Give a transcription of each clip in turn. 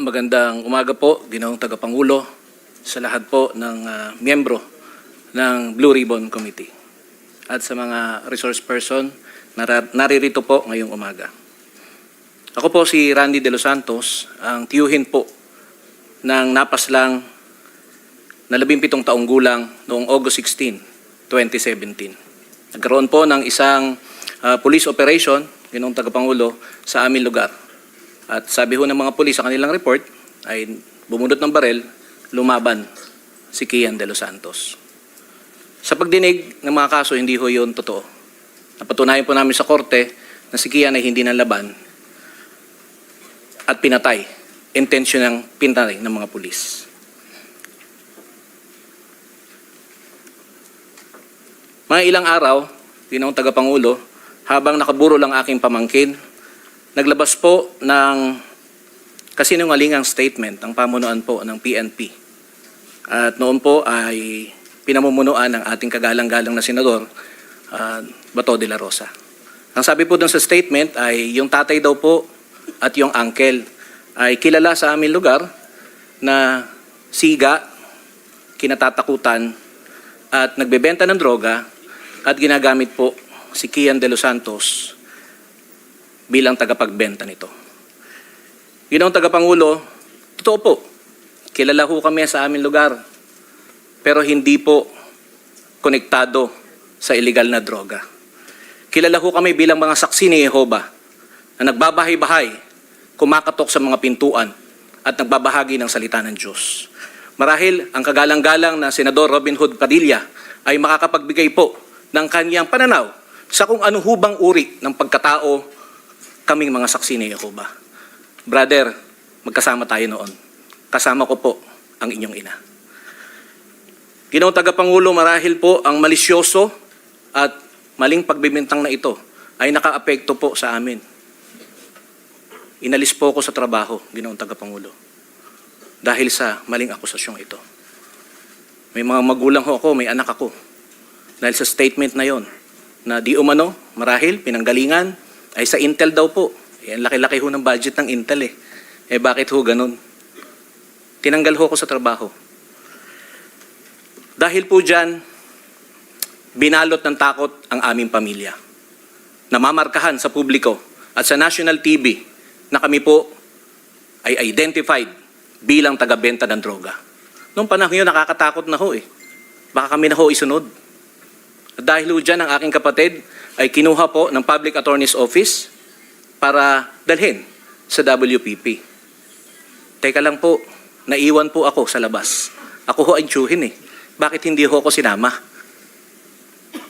Magandang umaga po, Ginoong Tagapangulo, sa lahat po ng ah, miyembro ng Blue Ribbon Committee at sa mga resource person na naririto po ngayong umaga. Ako po si Randy De Los Santos, ang tiyuhin po ng napaslang na 17 taong gulang noong August 16, 2017. Nagkaroon po ng isang ah, police operation, Ginoong Tagapangulo, sa aming lugar. At sabi ho ng mga polis sa kanilang report ay bumunot ng barel, lumaban si Kian De Los Santos. Sa pagdinig ng mga kaso, hindi ho yun totoo. Napatunayan po namin sa korte na si Kian ay hindi nalaban at pinatay. Intention ng pinatay ng mga pulis. Mga ilang araw, ginawang tagapangulo, habang nakaburo lang aking pamangkin, naglabas po ng kasinungalingang statement ang pamunuan po ng PNP. At noon po ay pinamumunuan ng ating kagalang-galang na senador, ah, Bato de la Rosa. Ang sabi po dun sa statement ay yung tatay daw po at yung uncle ay kilala sa aming lugar na siga, kinatatakutan at nagbebenta ng droga at ginagamit po si Kian de los Santos bilang tagapagbenta nito. Ginoong tagapangulo, totoo po, kilala ho kami sa aming lugar, pero hindi po konektado sa illegal na droga. Kilala ho kami bilang mga saksi ni Jehova na nagbabahay-bahay, kumakatok sa mga pintuan at nagbabahagi ng salita ng Diyos. Marahil ang kagalang-galang na Senador Robin Hood Padilla ay makakapagbigay po ng kanyang pananaw sa kung ano hubang uri ng pagkatao kaming mga saksi ni Jehova. Brother, magkasama tayo noon. Kasama ko po ang inyong ina. Ginoong tagapangulo, marahil po ang malisyoso at maling pagbibintang na ito ay nakaapekto po sa amin. Inalis po ako sa trabaho, ginoong tagapangulo, dahil sa maling akusasyong ito. May mga magulang ho ako, may anak ako. Dahil sa statement na yon na di umano, marahil, pinanggalingan, ay sa Intel daw po. Ang laki-laki ho ng budget ng Intel eh. Eh bakit ho ganun? Tinanggal ho ako sa trabaho. Dahil po dyan, binalot ng takot ang aming pamilya. Namamarkahan sa publiko at sa national TV na kami po ay identified bilang taga-benta ng droga. Noong panahon yun, nakakatakot na ho eh. Baka kami na ho isunod. At dahil ho dyan, ang aking kapatid ay kinuha po ng Public Attorney's Office para dalhin sa WPP. Teka lang po, naiwan po ako sa labas. Ako ho ang tiyuhin eh. Bakit hindi ho ako sinama?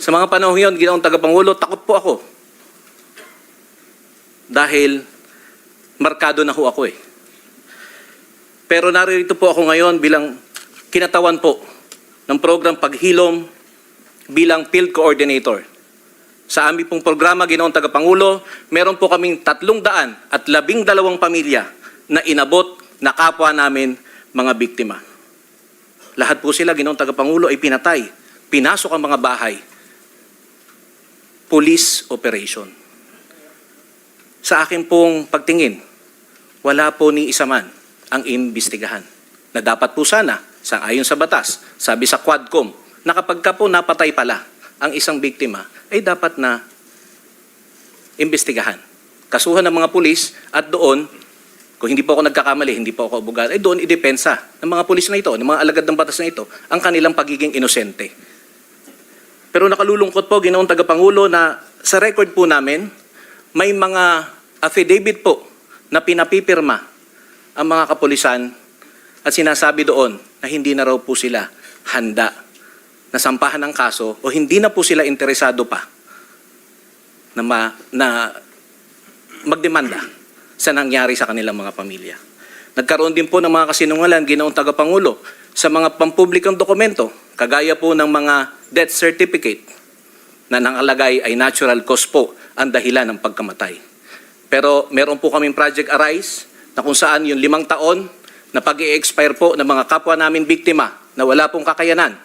Sa mga panahon yun, ginoong tagapangulo, takot po ako. Dahil markado na ho ako eh. Pero naririto po ako ngayon bilang kinatawan po ng program Paghilom bilang field coordinator. Sa aming pong programa, Ginoong Tagapangulo, meron po kaming tatlong daan at labing dalawang pamilya na inabot na kapwa namin mga biktima. Lahat po sila, Ginoong Tagapangulo, ay pinatay. Pinasok ang mga bahay. Police operation. Sa akin pong pagtingin, wala po ni isa man ang imbestigahan. Na dapat po sana, sa ayon sa batas, sabi sa Quadcom, na kapag ka po napatay pala ang isang biktima, ay dapat na imbestigahan. Kasuhan ng mga pulis at doon, kung hindi po ako nagkakamali, hindi po ako abogado, ay doon idepensa ng mga pulis na ito, ng mga alagad ng batas na ito, ang kanilang pagiging inosente. Pero nakalulungkot po, ginoong tagapangulo, na sa record po namin, may mga affidavit po na pinapipirma ang mga kapulisan at sinasabi doon na hindi na raw po sila handa na sampahan ng kaso o hindi na po sila interesado pa na, ma, na magdemanda sa nangyari sa kanilang mga pamilya. Nagkaroon din po ng mga kasinungalan, ginoong tagapangulo, sa mga pampublikang dokumento, kagaya po ng mga death certificate na nangalagay ay natural cause po ang dahilan ng pagkamatay. Pero meron po kaming Project Arise na kung saan yung limang taon na pag expire po ng mga kapwa namin biktima na wala pong kakayanan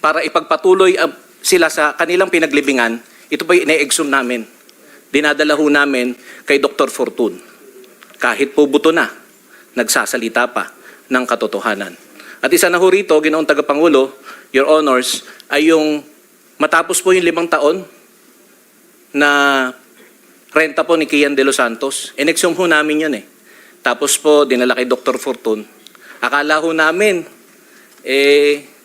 para ipagpatuloy ang- sila sa kanilang pinaglibingan, ito po ine-exhume namin. Dinadala ho namin kay Dr. Fortun. Kahit po buto na, nagsasalita pa ng katotohanan. At isa na ho rito, ginoong tagapangulo, Your Honors, ay yung matapos po yung limang taon na renta po ni Kian de los Santos, inexum ho namin yun eh. Tapos po, dinala kay Dr. Fortun. Akala ho namin, eh,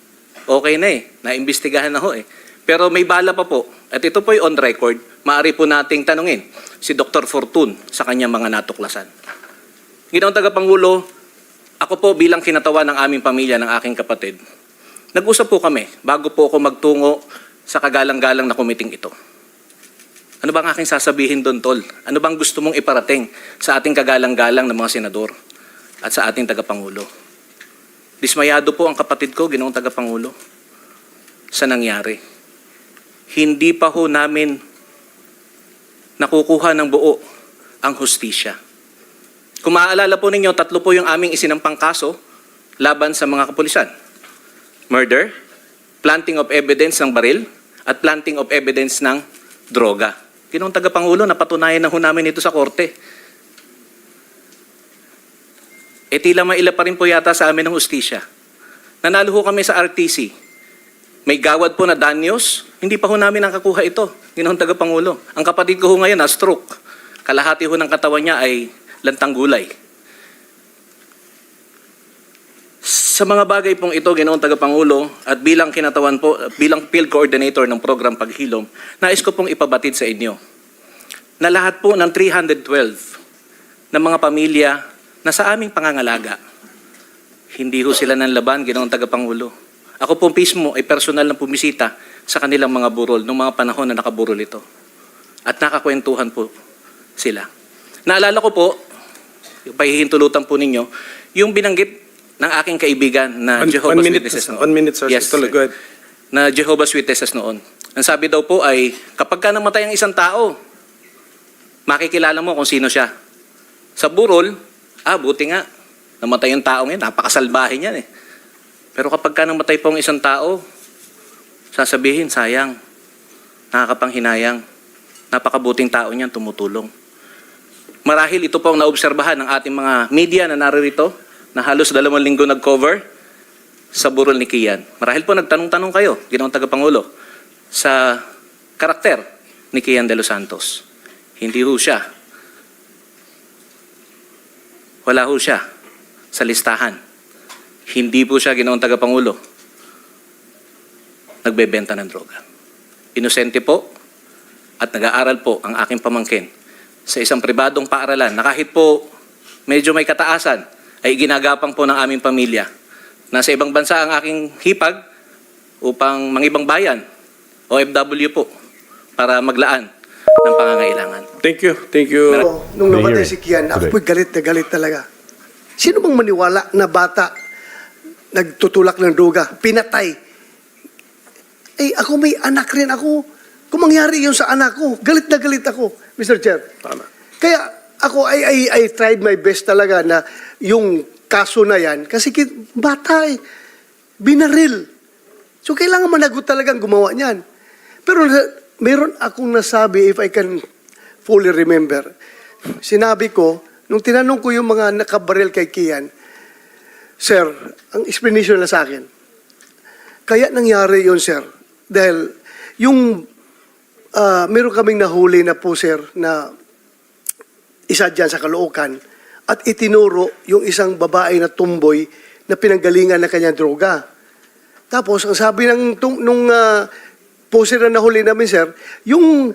okay na eh. Naimbestigahan na ho eh. Pero may bala pa po. At ito po on record. Maaari po nating tanungin si Dr. Fortun sa kanyang mga natuklasan. Ginoong tagapangulo, ako po bilang kinatawa ng aming pamilya, ng aking kapatid, nag-usap po kami bago po ako magtungo sa kagalang-galang na kumiting ito. Ano bang aking sasabihin doon, Tol? Ano bang gusto mong iparating sa ating kagalang-galang ng mga senador at sa ating tagapangulo? Dismayado po ang kapatid ko, ginoong tagapangulo, sa nangyari. Hindi pa ho namin nakukuha ng buo ang hustisya. Kung maaalala po ninyo, tatlo po yung aming isinampang kaso laban sa mga kapulisan. Murder, planting of evidence ng baril, at planting of evidence ng droga. Ginoong tagapangulo, napatunayan na ho namin ito sa korte. E tila maila pa rin po yata sa amin ng hustisya. Nanalo ho kami sa RTC. May gawad po na danyos, hindi pa ho namin nakakuha ito. Ginoong tagapangulo. Ang kapatid ko ho ngayon na stroke. Kalahati ho ng katawan niya ay lantang gulay. Sa mga bagay pong ito, ginoong tagapangulo, at bilang kinatawan po, bilang field coordinator ng program Paghilom, nais ko pong ipabatid sa inyo na lahat po ng 312 na mga pamilya na sa aming pangangalaga, hindi ho sila ng laban, ginoong tagapangulo. Ako po mismo ay personal na pumisita sa kanilang mga burol nung mga panahon na nakaburol ito. At nakakwentuhan po sila. Naalala ko po, pahihintulutan po ninyo, yung binanggit ng aking kaibigan na One- Jehovah's one minute, Witnesses noon. One minute, sir. Yes, sir. go ahead. Na Jehovah's Witnesses noon. Ang sabi daw po ay, kapag ka namatay ang isang tao, makikilala mo kung sino siya. Sa burol, ah, buti nga, namatay yung tao ngayon, napakasalbahe niyan eh. Pero kapag ka namatay po ang isang tao, sasabihin, sayang, nakakapanghinayang, napakabuting tao niyan, tumutulong. Marahil ito po ang naobserbahan ng ating mga media na naririto, na halos dalawang linggo nag-cover sa burol ni Kian. Marahil po nagtanong-tanong kayo, ginawang tagapangulo, sa karakter ni Kian de los Santos. Hindi ho siya. Wala ho siya sa listahan. Hindi po siya ginawang tagapangulo. Nagbebenta ng droga. Inosente po at nag-aaral po ang aking pamangkin sa isang pribadong paaralan na kahit po medyo may kataasan ay ginagapang po ng aming pamilya. Nasa ibang bansa ang aking hipag upang mangibang bayan, OFW po, para maglaan ng pangangailangan. Thank you. Thank you. Ako, nung The namatay hearing si Kian, ako today. po'y galit na galit talaga. Sino bang maniwala na bata nagtutulak ng droga, pinatay? Eh, ako may anak rin ako. Kung mangyari yun sa anak ko, galit na galit ako, Mr. Chair. Tama. Kaya ako, I, I, I tried my best talaga na yung kaso na yan, kasi ki- bata eh, binaril. So kailangan managot talagang gumawa niyan. Pero na- meron akong nasabi, if I can fully remember, sinabi ko, nung tinanong ko yung mga nakabaril kay Kian, Sir, ang explanation na sa akin, kaya nangyari yun, sir. Dahil yung ah, meron kaming nahuli na po, sir, na isa dyan sa Caloocan at itinuro yung isang babae na tumboy na pinanggalingan ng kanyang droga. Tapos, ang sabi ng nung uh, poser na nahuli namin, sir, yung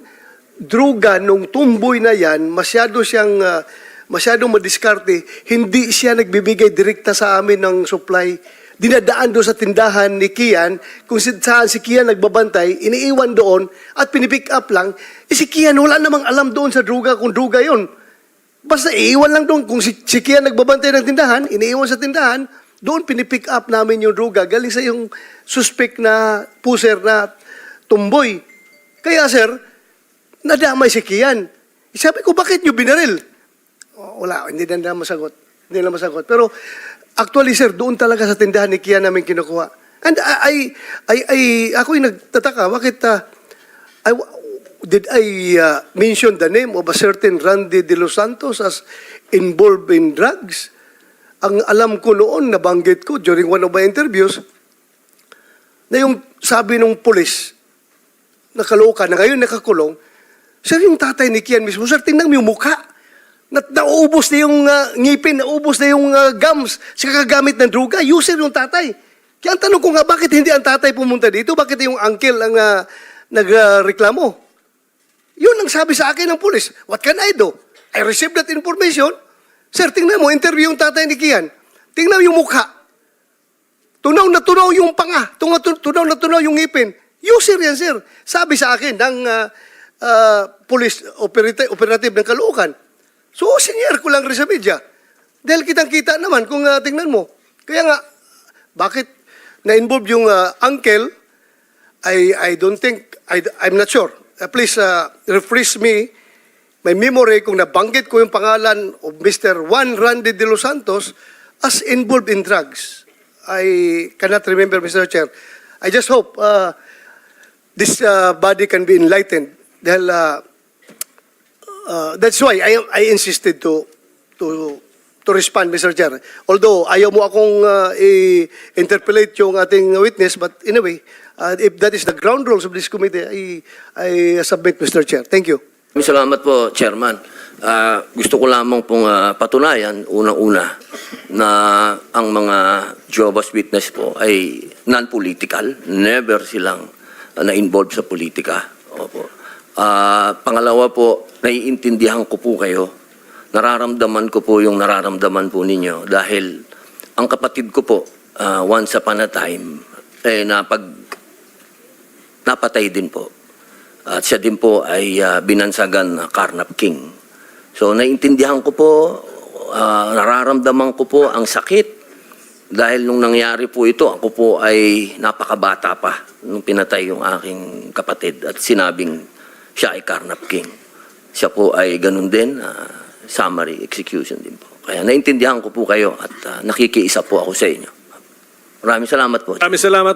droga nung tumboy na yan, masyado siyang, ah, masyadong madiskarte, hindi siya nagbibigay direkta sa amin ng supply. Dinadaan doon sa tindahan ni Kian, kung saan si Kian nagbabantay, iniiwan doon at pinipick up lang. Eh si Kian, wala namang alam doon sa droga kung droga yon. Basta iiwan lang doon. Kung si, si Kian nagbabantay ng tindahan, iniiwan sa tindahan, doon pinipick up namin yung droga galing sa yung suspect na puser na tumboy. Kaya sir, nadamay si Kian. Sabi ko, bakit nyo binaril? Oh, wala, hindi na nila masagot. Hindi nila masagot. Pero actually sir, doon talaga sa tindahan ni Kian namin kinukuha. And I, I, I, ako'y nagtataka, bakit ah, I, did I uh, mention the name of a certain Randy De Los Santos as involved in drugs? Ang alam ko noon, nabanggit ko during one of my interviews, na yung sabi ng pulis, nakaloka na ngayon nakakulong, sir, yung tatay ni Kian mismo, sir, tingnan mo yung mukha. Na, naubos na yung ah, ngipin, naubos na yung ah, gums sa kagamit ng druga. User yung tatay. Kaya ang tanong ko nga, bakit hindi ang tatay pumunta dito? Bakit yung uncle ang uh, nagreklamo? Yun ang sabi sa akin ng pulis. What can I do? I received that information. Sir, tingnan mo, interview yung tatay ni Kian. Tingnan mo yung mukha. Tunaw na tunaw yung panga. Tunaw, tunaw na tunaw yung ngipin. User yan, sir. Sabi sa akin ng ah, ah, police operative, operative ng Caloocan. So, senior ko lang rin sa media. Dahil kitang-kita naman kung ah, tingnan mo. Kaya nga, bakit na-involve yung ah, uncle, I, I don't think, I, I'm not sure. Uh, please uh, refresh me, my memory kung nabanggit ko yung pangalan of Mr. Juan Randy de Los Santos as involved in drugs. I cannot remember, Mr. Chair. I just hope uh, this uh, body can be enlightened. Dahil uh, uh, that's why I, I insisted to to to respond, Mr. Chair. Although ayaw mo akong uh, i-interpolate yung ating witness, but anyway, uh, if that is the ground rules of this committee, I, I submit, Mr. Chair. Thank you. Salamat po, Chairman. Ah, gusto ko lamang pong ah, patunayan, unang-una, na ang mga Jehovah's Witness po ay non-political. Never silang ah, na-involve sa politika. Ah, pangalawa po, naiintindihan ko po kayo. Nararamdaman ko po yung nararamdaman po ninyo dahil ang kapatid ko po, ah, once upon a time, eh, napag, napatay din po. At siya din po ay ah, binansagan na Carnap King. So naiintindihan ko po, ah, nararamdaman ko po ang sakit. Dahil nung nangyari po ito, ako po ay napakabata pa nung pinatay yung aking kapatid at sinabing siya ay Carnap King. Siya po ay ganun din, ah, summary execution din po. Kaya naintindihan ko po kayo at ah, nakikiisa po ako sa inyo. Maraming salamat po. Maraming salamat